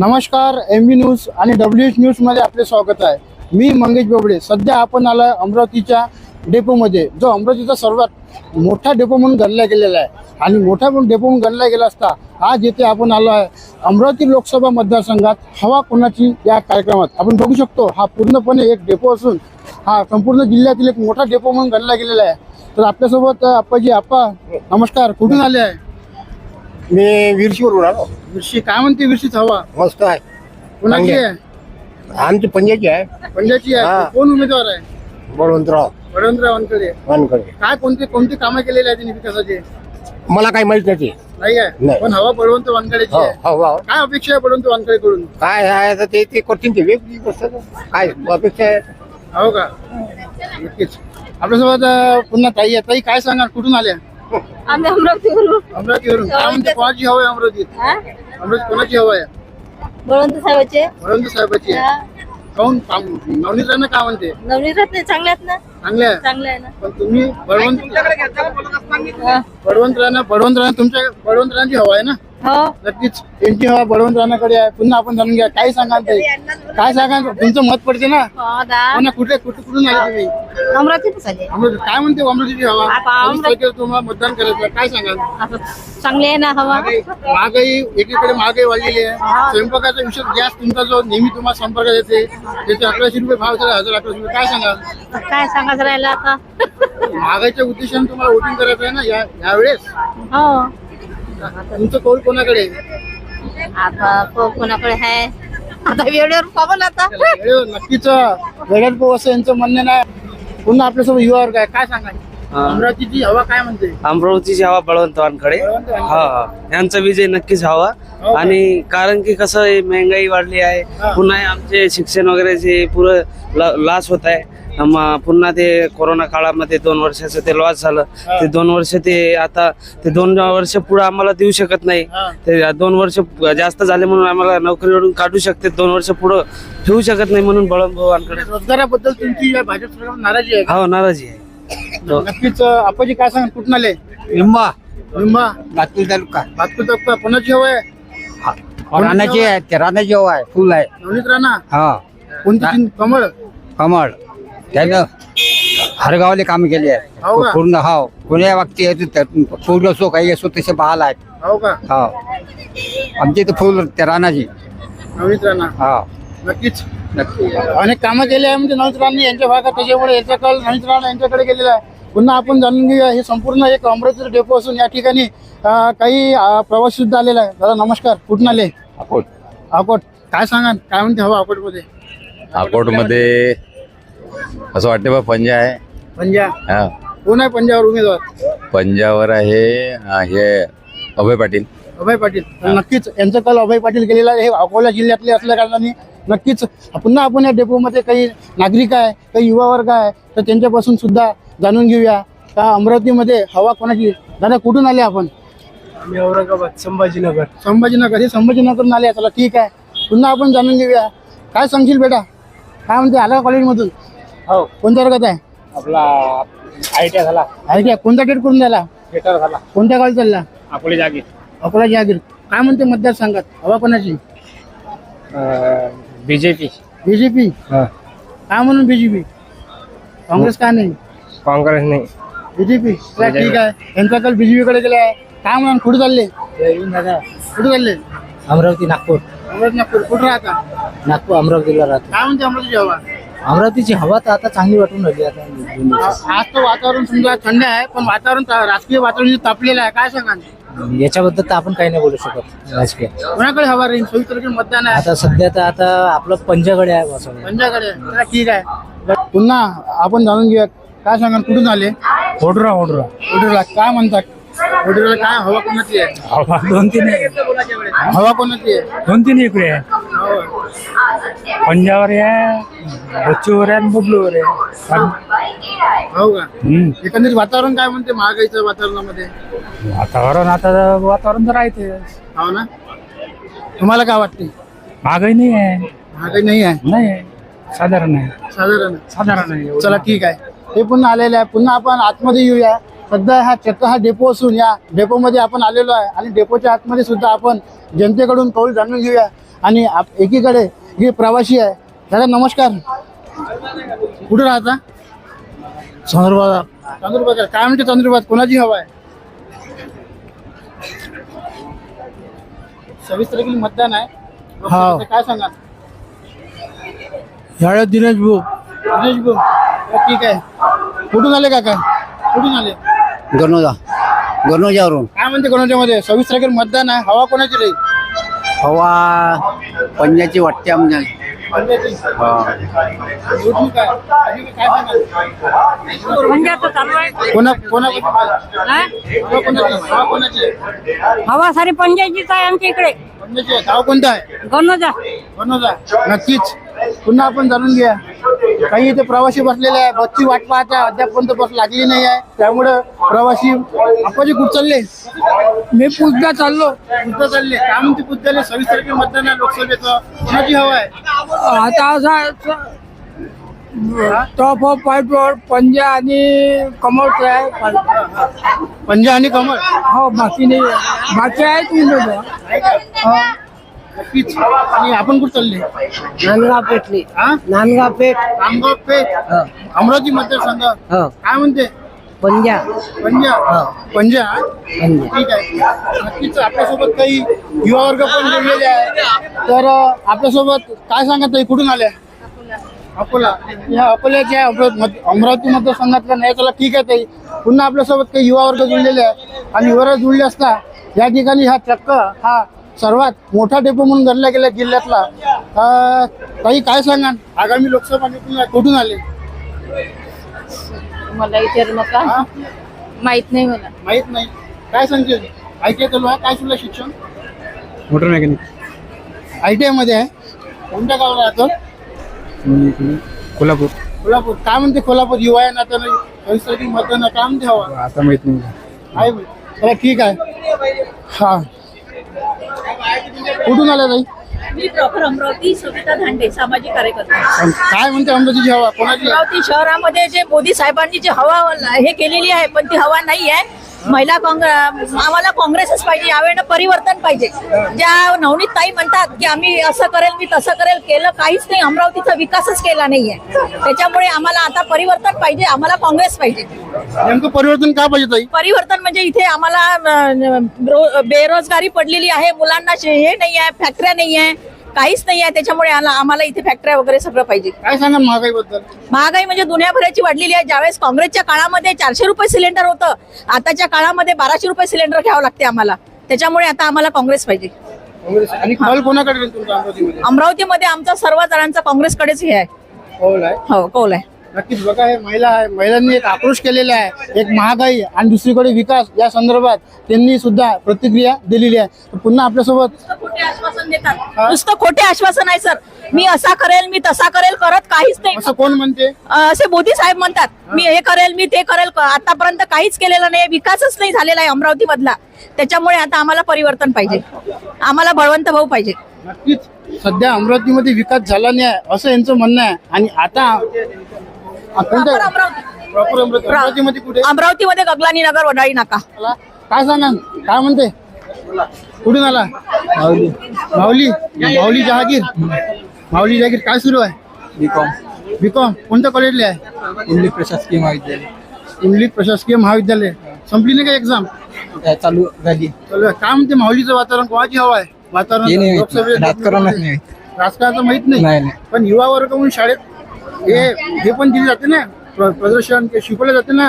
नमस्कार M B news आणि W H न्यूजमध्ये आपले स्वागत आहे. मी मंगेश बोबडे. सध्या आपण आलो अमरावतीच्या डेपोमध्ये जो अमरावतीचा सर्वात मोठा डेपो म्हणून गणला गेलेला आहे. आणि मोठा म्हणून डेपो म्हणून गणला गेला असता आज येथे आपण आलो आहे अमरावती लोकसभा मतदारसंघात. हवा कोणाची या कार्यक्रमात? आपण बघू शकतो हा पूर्णपणे एक डेपो असून हा संपूर्ण जिल्ह्यातील एक मोठा डेपो म्हणून गणला गेलेला आहे. तर आपल्यासोबत आप्पाजी अप्पाजी आप्पा नमस्कार. कुठून आले आहे? मी विरशीवरून आलो विरशी काय म्हणते विरशीच हवा? मस्त आहे. कोणाची चांगली आहे. आमची पंजाची आहे. पंजाची हा. आहे कोण उमेदवार आहे? बळवंतराव. वडवंतराव वानकडे वानकडे काय कोणते कोणते कामं केलेले आहेत त्यांनी विकासाचे? मला काही माहीत नाही ते. नाही आहे? नाही. पण हवा बळवंत वानकडेची हो आहे. हो हो. काय अपेक्षा आहे बळवंत वानकडे कडून काय आहे तर ते ते करतील ते वेगळी गोष्ट आहे. काय अपेक्षा आहे? हो का? नक्कीच. आपल्यासोबत अं, पुन्हा ताई आहे. ताई काय सांगा कुठून आल्या? आम्ही अमरावतीवरून. अमरावतीवरून. काय म्हणते कोणाची हवा आहे अमरावतीत? हा? अमरावती कोणाची हवा आहे? बळवंत साहेबाचे. बळवंत साहेबाची आहे. काऊन नवनीत राणा काय म्हणते? नवनीत रत्ने चांगले आहेत ना? चांगले आहे चांगले आहे ना? पण तुम्ही बळवंत हा. तुमच्या बळवंत राणाची हवा आहे ना? नक्कीच. त्यांची हवा बळवंत राणाकडे आहे. पुन्हा आपण जाणून घ्या. काय सांगाल ताई काय सांगाल? तुमचं मत पडते ना. हो पुन्हा कुठे कुठे कुठून आले तुम्ही? अमरावतीतच आले. अमरावती काय म्हणते अमरावतीची हवा? तारखेला तुम्हाला मतदान करायचं. काय सांगाल? चांगले आहे ना हवा. महागाई एकीकडे महागाई वाढलेली आहे. स्वयंपाकाचा विषय गॅस तुमचा जो नेहमी तुम्हाला संपर्कात येते त्याचे अकराशे रुपये भाव झाला हजार अकराशे रुपये. काय सांगाल? काय सांगायचं राहिलं आता? महागाईच्या उद्देशाने तुम्हाला वोटिंग करायचं आहे ना या यावेळेस? हो. तुमचं कौल कोणाकडे? आहे? आता को- कोणाकडे आहे? आता वेळेवर पाहू ना आता हे नक्कीच वेगळ्यात भाऊ असं यांचं म्हणणं नाही. पुन्हा आपल्यासोबत युवा वर्ग आहे. काय सांगाल? अमरावतीची हवा काय म्हणते? अमरावतीची हवा बळवंतवानकडे बळवंत वानकडे. हा हा. यांचा विजय नक्कीच हवा. हो का? आणि कारण की कसं आहे महंगाई वाढली आहे. हा. पुन्हा आमचे शिक्षण वगैरेचे पुरं ल- लॉस होत आहे. म- पुन्हा ते कोरोना काळामध्ये दोन वर्षाचं ते लॉस झालं. हा. ते दोन वर्ष ते आता ते दोन वर्ष पुढे आम्हाला देऊ शकत नाही. हा. ते दोन वर्ष जास्त झाले म्हणून आम्हाला नोकरीवरून काढू शकते. दोन वर्ष पुढं ठेवू शकत नाही म्हणून बळवंतवानकडे रोजगाराबद्दल तुमची या भाजप सरकारवर नाराजी आहे का? हो नाराजी आहे. हो. नक्कीच आपण काय सांगा कुठून आले? लिंबा लिंबा लातूर तालुका. नागपूर तालुका. कोणाची हवा आहे? रानाची आहे ते रानाची हवा आहे. फुल आहे. नवनीत राणा? हा. कोणती कमळ? कमळ. त्यानं हरगावले काम केले हो का? आहे पूर्ण हाव कोण्या बाबतीत फुल असो काही असो तसे बहाल आहेत. हो का? हा. आमची इथं फुल त्या रानाची. नवनीत राणा. हा. नक्कीच. नक्की. अनेक कामं केली आहे म्हणजे नवनीत राणी यांच्या भागात. त्याच्यामुळे याचा कल नवनीत राणा यांच्याकडे गेलेला आहे. पुन्हा आपण जाणून घेऊया हे संपूर्ण एक अमरावतीचं डेपो असून या ठिकाणी अं, काही अं, प्रवासी सुद्धा आलेला आहे. दादा नमस्कार. कुठून आले? अकोट. अकोट. काय सांगा काय म्हणते हवा अकोटमध्ये? अकोटमध्ये असं वाटतं बा पंजा आहे. पंजा? हा. कोण आहे पंजावर उमेदवार? पंजावर आहे अं, हे अभय पाटील. अभय पाटील. तर नक्कीच यांचं कल अभय पाटील गेलेला आहे. हे अकोला जिल्ह्यातले असल्या कारणाने नक्कीच पुन्हा आपण या डेपोमध्ये काही नागरिक आहे काही युवा वर्ग आहे तर त्यांच्यापासून सुद्धा जाणून घेऊया. का अमरावतीमध्ये हवा कोणाची? दादा कुठून आले आपण? आम्ही औरंगाबाद संभाजीनगर. संभाजीनगर. हे संभाजीनगरहून आले चला ठीक आहे. पुन्हा आपण जाणून घेऊया. काय सांगशील बेटा? काय म्हणते आला कॉलेजमधून हो. कोणत्या वर्गात आहे? आपला आय टी झाला. का कोणता डेट करून द्याला थिएटर झाला. कोणत्या कॉलेज चालला आपली जागी अकोला जहागीर काय म्हणते मतदारसंघात हवा कोणाची? बीजेपी. बीजेपी? काय म्हणून बीजेपी? काँग्रेस का नाही? काँग्रेस नाही. बीजेपी? ठीक आहे. यांचा कल बीजेपी कडे गेला आहे काय म्हणून? कुठे चालले? कुठे चालले? अमरावती नागपूर. अमरावती नागपूर. कुठे राहता? नागपूर अमरावतीला राहतो. काय म्हणते अमरावतीची हवा? अमरावतीची हवा तर आता चांगली वाटून राहिली आता. आज तर वातावरण समजा थंड आहे पण वातावरण ता- राजकीय वातावरण जे तापलेलं आहे काय सांगा याच्याबद्दल तर आपण काही नाही बोलू शकत राजकीय. कोणाकडे हवा राहील? सव्वीस तारखेला मतदान आहे. आता सध्या तर आता आपलं पंजाकडे आहे बा सगळं. पंजाकडे ठीक आहे. पुन्हा आपण जाणून घेऊया. काय सांगा कुठून आले? होडरा होडरा ओढूरला काय म्हणतात? ओढूरला काय हवा कोणाची आहे? हवा दोन तीन आहे हवा कोणाची आहे? दोन तीन इकडे आहे. हो. पंजावर आहे बच्चूवर आहे आणि बबलूवर आहे हो का हम्म. एकंदरीत वातावरण काय म्हणते महागाईचं वातावरणामध्ये वातावरण आता वातावरण तर राहते हो ना तुम्हाला काय वाटते महागाई नाही आहे महागाई नाही आहे नाही साधारण आहे साधारण साधारण आहे चला ठीक आहे हे पुन्हा आलेले आहे पुन्हा आपण आतमध्ये येऊया सध्या हा चक्क हा डेपो असून या डेपोमध्ये आपण आलेलो आहे आणि डेपोच्या आतमध्ये सुद्धा आपण जनतेकडून कौल जाणून घेऊया आणि आप- एकीकडे हे प्रवासी आहे. दादा नमस्कार. कुठे राहता? चंद्रबाजार चंद्रबाजार काय म्हणते चंद्रबाजार कोणाची हवा आहे? सव्वीस तारखेला मतदान आहे. लोकसभेचं काय सांगा यावेळेस दिनेश भाऊ. दिनेश भाऊ. हो, ठीक आहे. कुठून आले काका? कुठून आले? गणोजा. गणोजावरून. काय म्हणते कोणाच्या मध्ये सव्वीस तारखेला मतदान आहे. हवा कोणाची राहील? हवा पंजाची वाटते आमच्या. आहे. कोणा कोणा हवा कोणाची? हवा कोणाची? आहे? हवा सारी पंजाबचीच आहे आमच्या इकडे. आहे. गाव कोणतं आहे? गणोजा. बनवता नक्कीच. पुन्हा आपण जाणून घ्या काही इथे प्रवासी बसलेले आहे. बसची वाट पाहता अद्याप कोणतं बस लागली नाही आहे. त्यामुळं प्रवासी आपण कुठं चालले? मी पुसदा चाललो. पुसदा चालले. काय म्हणते पुसदाले सव्वीस तारखे मतदान आहे लोकसभेचं. कोणाची हवा आहे? आता असा टॉप ऑफ फाईटवर पंजा आणि कमळचं आहे. पंजा आणि कमळ? हो बाकी नाही. बाकी आहे तुम्ही? नक्कीच. आणि आपण कुठं चालले? नांदगाव पेटली हा? नांदगाव पेठ. रामगाव पेठ? अमरावती मतदारसंघ. काय म्हणते? पंजा. पंजा. पंजा? ठीक आहे. नक्कीच आपल्यासोबत काही युवा वर्ग पण जोडलेले आहे. तर अं, आपल्यासोबत काय सांगत आहे? कुठून आल्या अकोला. या अकोल्याच्या अमरावती मत- अमरावती मतदारसंघातल्या नाही चला ठीक आहे ताई. पुन्हा आपल्यासोबत काही युवा वर्ग जुळलेले आहे. आणि युवा वर्ग जुळले असता या ठिकाणी हा ट्रक हा सर्वात मोठा डेपो म्हणून गणला गेला जिल्ह्यातला. अं, ताई काय सांगा आगामी लोकसभा निवडणूक कुठून आले? मला विचारू नका हा? माहीत नाही मला. माहीत नाही. काय सांगते आय टी आय चालू आहे? काय सुद्धा शिक्षण? Motor mechanic. आय टी आयमध्ये आहे? कोणत्या गावाला राहतो कोल्हापूर. कोल्हापूर. काय म्हणते कोल्हापूर? युवा आहे ना तर परिस्थिती मतदान आहे. काय म्हणते हवा आता माहीत नाही ठीक आहे. हा. कुठून आला ताई? मी प्रॉपर अमरावती सविता धांडे सामाजिक कार्यकर्ता. काय म्हणते अमरावतीची हवा? कोणाची? अमरावती शहरामध्ये जे मोदी साहेबांनी जी हवा हे केलेली आहे पण ती हवा नाही आहे. महिला काँग्रेस आम्हाला काँग्रेसच पाहिजे यावेळेला परिवर्तन पाहिजे. ज्या नवनीत ताई म्हणतात की आम्ही असं करेल मी तसं करेल केलं काहीच नाही अमरावतीचा विकासच केला नाहीये. त्याच्यामुळे आम्हाला आता परिवर्तन पाहिजे आम्हाला काँग्रेस पाहिजे. नेमकं परिवर्तन का पाहिजे ताई? परिवर्तन म्हणजे इथे आम्हाला अं, रो- बेरोजगारी पडलेली आहे मुलांना शे- हे नाही आहे फॅक्टऱ्या नाही आहे काहीच नाही आहे. त्याच्यामुळे आम्हाला इथे फॅक्टऱ्या वगैरे सगळं पाहिजे. काय सांगा महागाईबद्दल? महागाई म्हणजे दुनियाभराची वाढलेली आहे. ज्यावेळेस काँग्रेसच्या काळामध्ये चारशे रुपये सिलेंडर होतं आताच्या काळामध्ये बाराशे रुपये सिलेंडर घ्यावं लागते आम्हाला. त्याच्यामुळे आता आम्हाला काँग्रेस पाहिजे. काँग्रेस आणि कल कोणाकडे राहील तुमच्या अमरावतीमध्ये? अमरावतीमध्ये आमचा सर्व जणांचा काँग्रेसकडेच हे आहे. कौल आहे? हो कौल आहे. नक्कीच बघा हे महिला आहे महिलांनी एक आक्रोश केलेला आहे एक महागाई आणि दुसरीकडे विकास या संदर्भात त्यांनी सुद्धा प्रतिक्रिया दिलेली आहे. तर पुन्हा आपल्यासोबत खोटे आश्वासन देतात. नुसतं खोटे आश्वासन आहे सर. मी असा करेल मी तसा करेल करत काहीच नाही. असं कोण म्हणते? अं, असे मोदी साहेब म्हणतात मी हे करेल मी ते करेल क- आतापर्यंत काहीच केलेलं नाही. विकासच नाही झालेला आहे अमरावती मधला त्याच्यामुळे आता आम्हाला परिवर्तन पाहिजे. आम्हाला बळवंत भाऊ पाहिजे. नक्कीच. सध्या अमरावतीमध्ये विकास झाला नाही आहे असं यांचं म्हणणं आहे. आणि आता अमरावती. प्रॉपर अमरावती. अमरावतीमध्ये कुठे? अमरावतीमध्ये गगलानी नगर वडाळी नाका. आला? काय सांगा काय म्हणते? कुठून आला? माऊली. माऊली? माऊली जहागीर. माऊली जहागीर काय सुरू आहे? बीकॉम बीकॉम कोणत्या कॉलेजला आहे? इंग्लिश प्रशासकीय महाविद्यालय. इंग्लिश प्रशासकीय महाविद्यालय. संपली नाही का एक्झाम चालू झाली. चालू आहे. काय म्हणते माऊलीचं वातावरण? कोणाची हवं आहे? वातावरण लोकसभेत? राजकारणाचं माहीत नाही, नाही नाही. पण युवा वर्ग म्हणून शाळेत हे हे पण दिले जाते ना? प्र- प्रदर्शन ते शिकवलं जाते ना?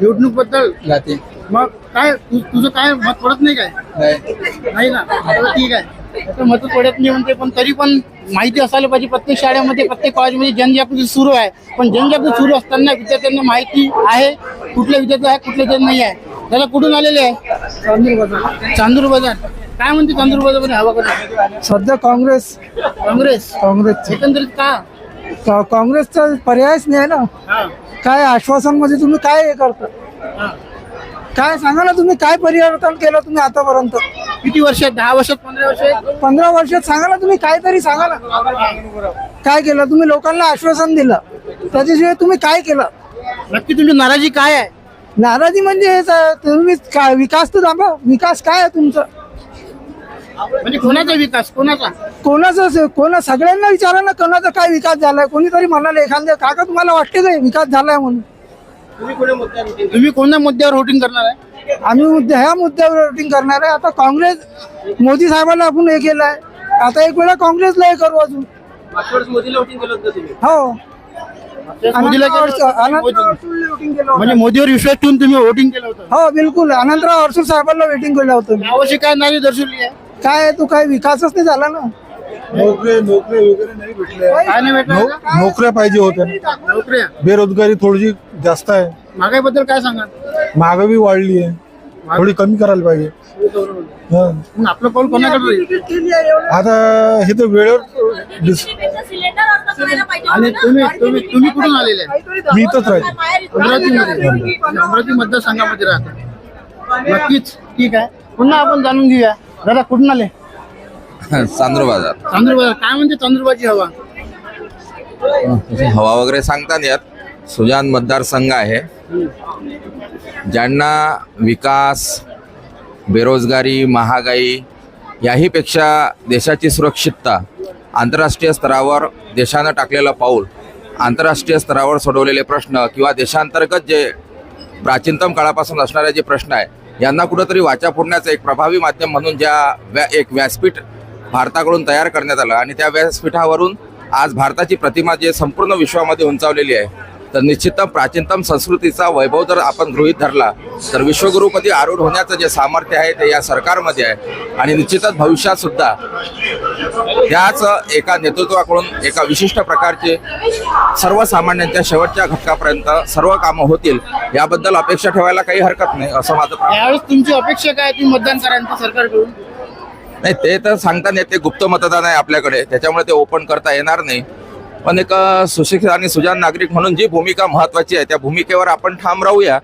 निवडणूकबद्दल जाते. मग काय तु- तुझं काय मत पडत नाही काय? नाही. ना? ठीक आहे. त्याचं मत पडत नाही म्हणते पण तरी पण माहिती असायला पाहिजे. प्रत्येक शाळेमध्ये प्रत्येक कॉलेजमध्ये जनजागृती सुरू आहे. पण जनजागृती सुरू असताना विद्यार्थ्यांना माहिती आहे कुठल्या विद्यार्थी आहे कुठल्या विद्यार्थी नाही आहे त्याला कुठून आलेले आहे? चांदूर बाजार. चांदूर बाजार. काय म्हणते चांदूर बाजारमध्ये हवा कधी सध्या काँग्रेस. काँग्रेस. काँग्रेस. एकंदरीत का- काँग्रेसचा पर्यायच नाही ना? काय आश्वासनमध्ये तुम्ही काय हे करता. काय सांगा ना तुम्ही काय परिवर्तन केलं तुम्ही आतापर्यंत? किती वर्ष आहेत? दहा वर्षात पंधरा वर्ष पंधरा वर्षात सांगा ना तुम्ही काहीतरी सांगा ना. काय केलं? तुम्ही लोकांना आश्वासन दिलं. त्याच्याशिवाय तुम्ही काय केलं? नक्की तुमची नाराजी काय आहे? नाराजी म्हणजे हेच आहे, तुम्ही काय विकास तर दाखवा विकास काय आहे तुमचं? म्हणजे कोणाचा विकास कोणाचा? कोणाचा स- कोणा सगळ्यांना विचारा ना कोणाचा काय विकास झालाय? कोणीतरी म्हणाले एखाद्या काका तुम्हाला वाटते काय विकास झालाय म्हणून? तुम्ही कोणत्या मुद्द्यावर वोटिंग करणार? आहे? आम्ही मुद्दे ह्या मुद्द्यावर वोटिंग करणार आहे. आता काँग्रेस मोदी साहेबांना आपण हे केलंय. आता एक वेळा काँग्रेसला हे करू अजून. हो. म्हणजे मोदीवर विश्वास ठेवून तुम्ही वोटिंग केलं होतं. हो बिलकुल. अनंतराव अडसूळ साहेबांना वेटिंग केलं होतं. यावर्षी काय नारी दर्शवली आहे? काय तू काय विकासच नाही झाला ना? नोकरी नोकरी वगैरे नाही भेटले काय नाही भेटलं? नो- नोकऱ्या पाहिजे होत्या. नोकऱ्या? बेरोजगारी थोडीशी जास्त आहे. महागाईबद्दल काय सांगा महागाई बी वाढली आहे. थोडी कमी करायला पाहिजे. हं. मग आपलं पाऊल कोणाकडे राहील? आता हे तर वेळेवर डिस- सिलेंडर अर्ज करायला पाहिजे आणि होतं तुम्ही ना. तुम्ही तुम्ही कुठून आलेले? आहे? मी इथंच राहते. अमरावतीमध्ये अमरावती मतदारसंघामध्ये राहतात नक्कीच. ठीक आहे. पुन्हा आपण जाणून घेऊया. दादा कुठून आले? चांदूर बाजार. चांदूरबाजार काय म्हणते चांदूरबाजी हवा? हवा वगैरे सांगता नाही येत. सुजान मतदारसंघ आहे. ज्यांना विकास बेरोजगारी महागाई याहीपेक्षा देशाची सुरक्षितता आंतरराष्ट्रीय स्तरावर देशानं टाकलेलं पाऊल आंतरराष्ट्रीय स्तरावर सोडवलेले प्रश्न किंवा देशांतर्गत जे प्राचीनतम काळापासून असणारे जे प्रश्न आहे यांना कुठंतरी वाचा फोडण्याचं एक प्रभावी माध्यम म्हणून ज्या व्या एक व्यासपीठ भारताकडून तयार करण्यात आलं. आणि त्या व्यासपीठावरून आज भारताची प्रतिमा जी संपूर्ण विश्वामध्ये उंचावलेली आहे. तर निश्चिततम प्राचीनतम संस्कृतीचा वैभव जर आपण गृहीत धरला तर विश्वगुरुपदी आरूढ होण्याचं जे सामर्थ्य आहे ते या सरकारमध्ये आहे. आणि निश्चितच भविष्यात सुद्धा त्याच एका नेतृत्वाकडून एका विशिष्ट प्रकारचे सर्वसामान्यांच्या शेवटच्या घटकापर्यंत सर्व कामं होतील याबद्दल अपेक्षा ठेवायला काही हरकत नाही असं माझं यावेळेस तुमची अपेक्षा काय तुम्ही मतदान करायचं सरकारकडून? नाही ते तर सांगता नाही ते गुप्त मतदान आहे आपल्याकडे त्याच्यामुळे ते ओपन करता येणार नाही. पण एक सुशिक्षित आणि सुजान नागरिक म्हणून जी भूमिका महत्वाची आहे त्या भूमिकेवर आपण ठाम राहूया.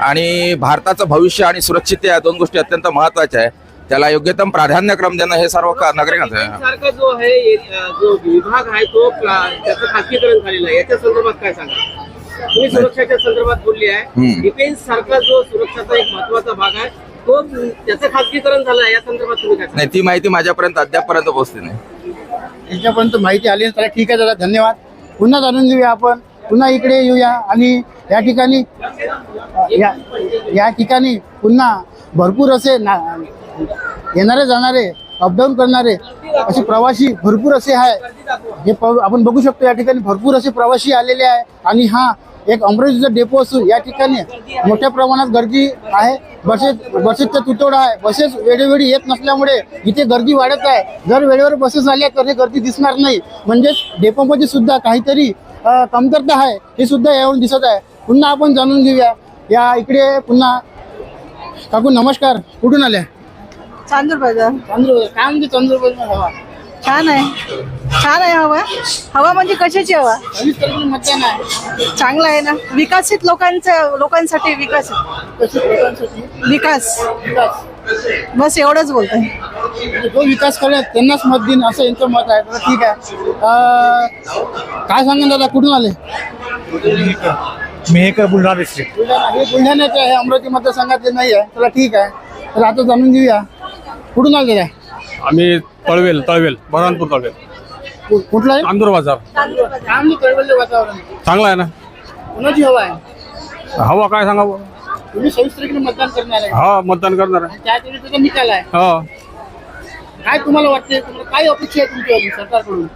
आणि भारताचं भविष्य आणि सुरक्षितता या दोन गोष्टी अत्यंत महत्त्वाच्या आहे. त्याला योग्यतम प्राधान्यक्रम देणं हे सर्व नागरिकांचं आहे. सारखा जो आहे अ, जो विभाग आहे तो त्याचं खासगीकरण झालेलं आहे. याच्या संदर्भात काय सांगा तुम्ही सुरक्षाच्या संदर्भात बोलली आहे. हम्म. डिफेन्स सारखा जो सुरक्षाचा एक महत्त्वाचा भाग आहे तो त्याचं खासगीकरण झालं या संदर्भात तुम्ही काय सांगा? नाही ती माहिती माझ्यापर्यंत अद्यापपर्यंत पोहोचली नाही. याच्यापर्यंत माहिती आली तर ठीक आहे दादा धन्यवाद. पुन्हा जाणून घेऊया आपण. पुन्हा इकडे येऊया आणि या ठिकाणी या या ठिकाणी पुन्हा भरपूर असे ना येणारे जाणारे अपडाऊन करणारे असे प्रवासी भरपूर असे आहे. हे प- आपण बघू शकतो या ठिकाणी भरपूर असे प्रवासी आलेले आहे. आणि हा एक अमरावतीचा डेपो असून या ठिकाणी मोठ्या प्रमाणात गर्दी आहे. बसेस बसेसचा तुटवडा आहे. बसेस वेळोवेळी येत नसल्यामुळे इथे गर्दी वाढत आहे. जर वेळेवर बसेस आल्या तर हे गर्दी दिसणार नाही. म्हणजेच डेपोमध्ये सुद्धा काहीतरी कमतरता आहे. हे सुद्धा यावरून दिसत आहे. पुन्हा आपण जाणून घेऊया. या इकडे पुन्हा काकू नमस्कार. कुठून आल्या? चांदूर बाजार चंद्र काय म्हणते चंद्रपूर हवा छान आहे. छान आहे हवा. हवा म्हणजे कशाची हवा? चांगला आहे ना. विकसित लोकांचं लोकांसाठी विकास विकास. विकास बस एवढंच बोलतोय. म्हणजे जो विकास करेल त्यांनाच मत देईन असं यांचं मत आहे. तर ठीक आहे. अं, काय सांगा दादा कुठून आले? मी हे काय बुलढाणा डिस्ट्रिक्ट बुलढाणा. हे बुलढाण्याचे आहे अमरावती मतदारसंघातले नाही आहे तर ठीक आहे. तर आता जाणून घेऊया. कुठून आले दादा? आम्ही तळवेल तळवेल बऱ्हाणपूर तळवेल. कु- कुठला आहे? चांदूर बाजार. कळवले वातावरण. चांगला आहे ना? कोणाची हवा आहे? हवा काय सांगावं? तुम्ही सव्वीस तारखेला मतदान करणार आहे. हा मतदान करणार आहे. आणि त्या त्याचा निकाल आहे. हा. काय तुम्हाला वाटते तुम्हाला काय अपेक्षा आहे तुमची सरकारकडून?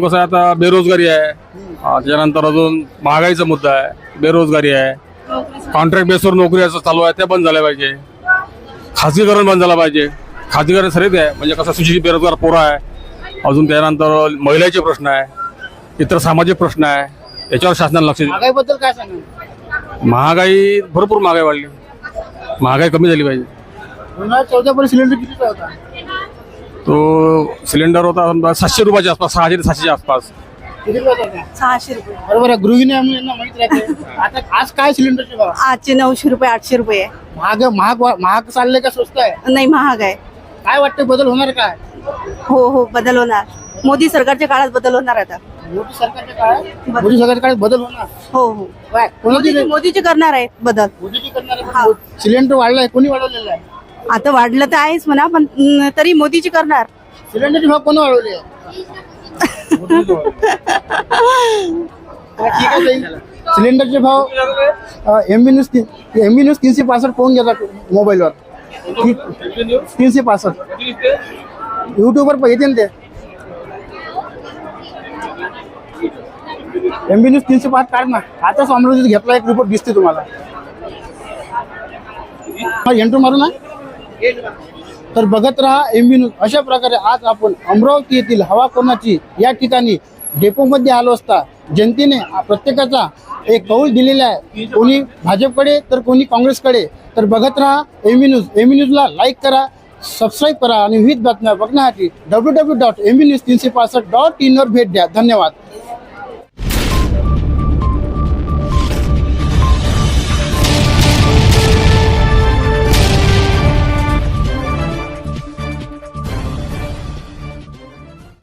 कसं आहे आता बेरोजगारी आहे. हा, त्याच्यानंतर अजून महागाईचा मुद्दा आहे. बेरोजगारी आहे. कॉन्ट्रॅक्ट बेसवर नोकरी असं चालू आहे. ते बंद झाल्या पाहिजे. खाजगीकरण बंद झालं पाहिजे. खाजगीकरण सरीत आहे. म्हणजे कसं सुशिक्षित बेरोजगार पोरं आहे. अजून त्यानंतर महिलाचे प्रश्न आहे. इतर सामाजिक प्रश्न आहे. याच्यावर शासनानं लक्ष दिलं. महागाईबद्दल काय सांगा महागाई भरपूर महागाई वाढली. महागाई कमी झाली पाहिजे. चौदा पर्यंत सिलेंडर कितीचा होता? तो सिलेंडर होता समजा सातशे रुपयाच्या आसपास सहाशे ते सातशेच्या आसपास. सहाशे रुपये. बरोबर आहे. गृहिणी आहे म्हणून यांना माहीत राहते. आता आज काय सिलेंडरचे भाव? आजचे नऊशे रुपये आठशे रुपये आहे. महाग महाग महाग चालले का स्वस्त आहे? नाही महाग आहे. काय वाटतं बदल होणार काय? हो हो बदल होणार. मोदी सरकारच्या काळात बदल होणार आता. मोदी सरकारच्या काळात? मोदी सरकारच्या काळात बदल होणार? हो हो. काय कोणाची मोदीची करणार आहे बदल. मोदीची करणार आहे. सिलेंडर वाढलाय कोणी वाढवलेला आहे? आता वाढलं तर आहेच म्हणा पण अं, तरी मोदीची करणार. सिलेंडरचे भाव कोण वाढवले. सिलेंडरचे भाव M B news M B news तीनशे पासष्ट पाहून घेतात मोबाईलवर. तीनशे पासष्ट युट्यूबवर पाहिजे ना ते एम बी न्यूज तीनशे पाच काढ ना। आताच अमरावतीत घेतला एक रिपोर्ट दिसते तुम्हाला। एंट्रो मारू ना? तर बघत राहा एम बी न्यूज अशा प्रकारे आज आपण अमरावती येथील हवा कोणाची? या ठिकाणी डेपोमध्ये आलो असता जनतेने प्रत्येकाचा एक कौल दिलेला आहे. कोणी भाजपकडे तर कोणी काँग्रेसकडे. तर बघत राहा एम न्यूज एम न्यूजला लाईक करा सबस्क्राईब करा आणि विविध बातम्या बघण्यासाठी W W dot M news तीनशे पासष्ट डॉट इनवर भेट द्या. धन्यवाद.